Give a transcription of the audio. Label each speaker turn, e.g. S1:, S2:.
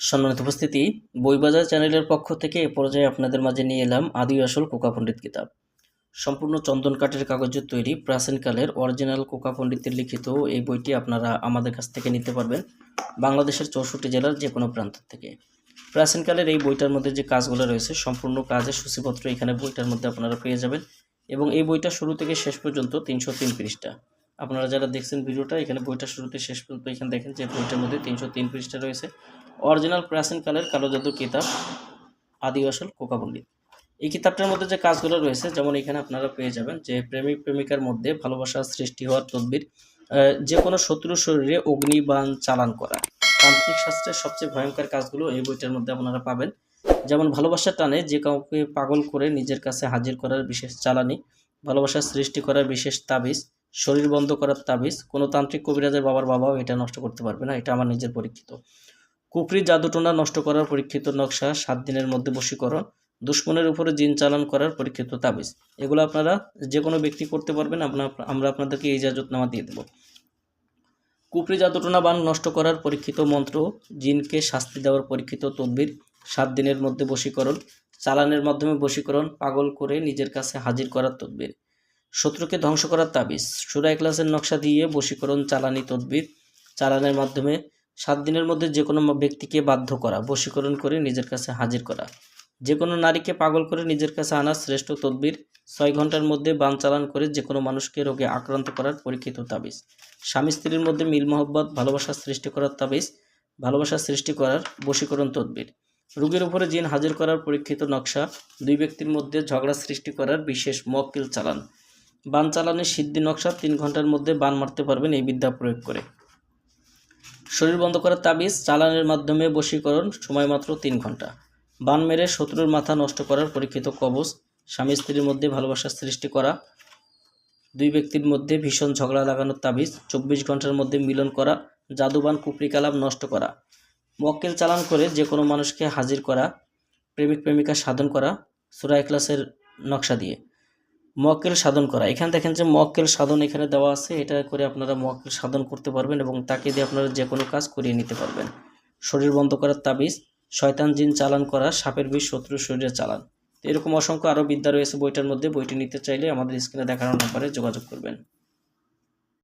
S1: সম্মানিত উপস্থিতি, বইবাজার চ্যানেলের পক্ষ থেকে এ পর্যায়ে আপনাদের মাঝে নিয়ে এলাম আদি আসল কোকা পণ্ডিত কিতাব। সম্পূর্ণ চন্দন কাঠের কাগজের তৈরি প্রাচীনকালের অরিজিনাল কোকা পণ্ডিতের লিখিত এই বইটি আপনারা আমাদের কাছ থেকে নিতে পারবেন বাংলাদেশের চৌষট্টি জেলার যে কোনো প্রান্ত থেকে। প্রাচীনকালের এই বইটার মধ্যে যে কাজগুলো রয়েছে, সম্পূর্ণ কাজের সূচিপত্র এখানে বইটার মধ্যে আপনারা পেয়ে যাবেন এবং এই বইটা শুরু থেকে শেষ পর্যন্ত তিনশো তিন পৃষ্ঠা। আপনারা যারা দেখছেন ভিডিওটা, এখানে বইটা শুরুতে শেষ পর্যন্ত এখানে দেখেন যে বইটার মধ্যে তিনশো তিন পৃষ্ঠা রয়েছে। অরিজিনাল প্রাচীনকালের কালো জাদুর কিতাব, আদি আসল কোকা এই কিতাবটার মধ্যে যে কাজগুলো রয়েছে, যেমন এখানে আপনারা পেয়ে যাবেন যে প্রেমিক প্রেমিকার মধ্যে ভালোবাসার সৃষ্টি হওয়ার তদবির যে কোনো শত্রুর শরীরে অগ্নিবাণ চালান করা। তান্ত্রিক শাস্ত্রের সবচেয়ে ভয়ঙ্কর কাজগুলো এই বইটার মধ্যে আপনারা পাবেন। যেমন ভালোবাসার টানে যে কাউকে পাগল করে নিজের কাছে হাজির করার বিশেষ চালানি, ভালোবাসার সৃষ্টি করার বিশেষ তাবিজ শরীর বন্ধ করার তাবিজ। কোনো তান্ত্রিক কবিরাজের বাবার বাবাও এটা নষ্ট করতে পারবে না, এটা আমার নিজের পরীক্ষিত। কুকরি জাদুটোনা নষ্ট করার পরীক্ষিত নকশা সাত দিনের মধ্যে বশীকরণ, দুশ্মনের উপরে জিন চালান করার পরীক্ষিত তাবিজ। এগুলো আপনারা যে কোনো ব্যক্তি করতে পারবেন আপনার আমরা আপনাদেরকে এই ইজাজতনামা দিয়ে দেবো। কুকরি জাদুটোনা বান নষ্ট করার পরীক্ষিত মন্ত্র, জিনকে শাস্তি দেওয়ার পরীক্ষিত তদবির, সাত দিনের মধ্যে বশীকরণ, চালানের মাধ্যমে বশীকরণ, পাগল করে নিজের কাছে হাজির করার তদবির। শত্রুকে ধ্বংস করার তাবিজ। সুরা ক্লাসের নকশা দিয়ে বশীকরণ, চালানি, তদবির, চালানের মাধ্যমে সাত দিনের মধ্যে যে কোনো ব্যক্তিকে বাধ্য করা, বশীকরণ করে নিজের কাছে হাজির করা। যে কোনো নারীকে পাগল করে নিজের কাছে আনার শ্রেষ্ঠ তদবির, ছয় ঘণ্টার মধ্যে বান চালান করে যে কোনো মানুষকে রোগে আক্রান্ত করার পরীক্ষিত তাবিজ। স্বামী স্ত্রীর মধ্যে মিল মহব্বত, ভালোবাসা সৃষ্টি করার তাবিজ, ভালোবাসা সৃষ্টি করার বশীকরণ তদবির। রোগীর উপরে জিন হাজির করার পরীক্ষিত নকশা, দুই ব্যক্তির মধ্যে ঝগড়া সৃষ্টি করার বিশেষ মক্কেল চালান। বান চালানের সিদ্ধি নকশা তিন ঘণ্টার মধ্যে বান মারতে পারবেন এই বিদ্যা প্রয়োগ করে। শরীর বন্ধ করার তাবিজ, চালানের মাধ্যমে বশীকরণ, সময় মাত্র তিন ঘণ্টা। বান মেরে শত্রুর মাথা নষ্ট করার পরীক্ষিত কবচ, স্বামী স্ত্রীর মধ্যে ভালোবাসার সৃষ্টি করা, দুই ব্যক্তির মধ্যে ভীষণ ঝগড়া লাগানোর তাবিজ, চব্বিশ ঘণ্টার মধ্যে মিলন করা, জাদুবান কুপরি কালাম নষ্ট করা, মক্কেল চালান করে যে কোনো মানুষকে হাজির করা, প্রেমিক প্রেমিকা সাধন করা, সুরা ক্লাসের নকশা দিয়ে। মক্কেল সাধন করা। এখানে দেখেন যে মক্কেল সাধন এখানে দেওয়া আছে। এটা করে আপনারা মক্কেল সাধন করতে পারবেন এবং তাকে দিয়ে আপনারা যে কোনো কাজ করিয়ে নিতে পারবেন। শরীর বন্ধ করার তাবিজ, শয়তান জিন চালান করা, সাপের বিষ শত্রু শরীরে চালান। এরকম অসংখ্য আরও বিদ্যা রয়েছে বইটার মধ্যে। বইটি নিতে চাইলে আমাদের স্ক্রিনে দেখানোর নাম্বারে যোগাযোগ করবেন।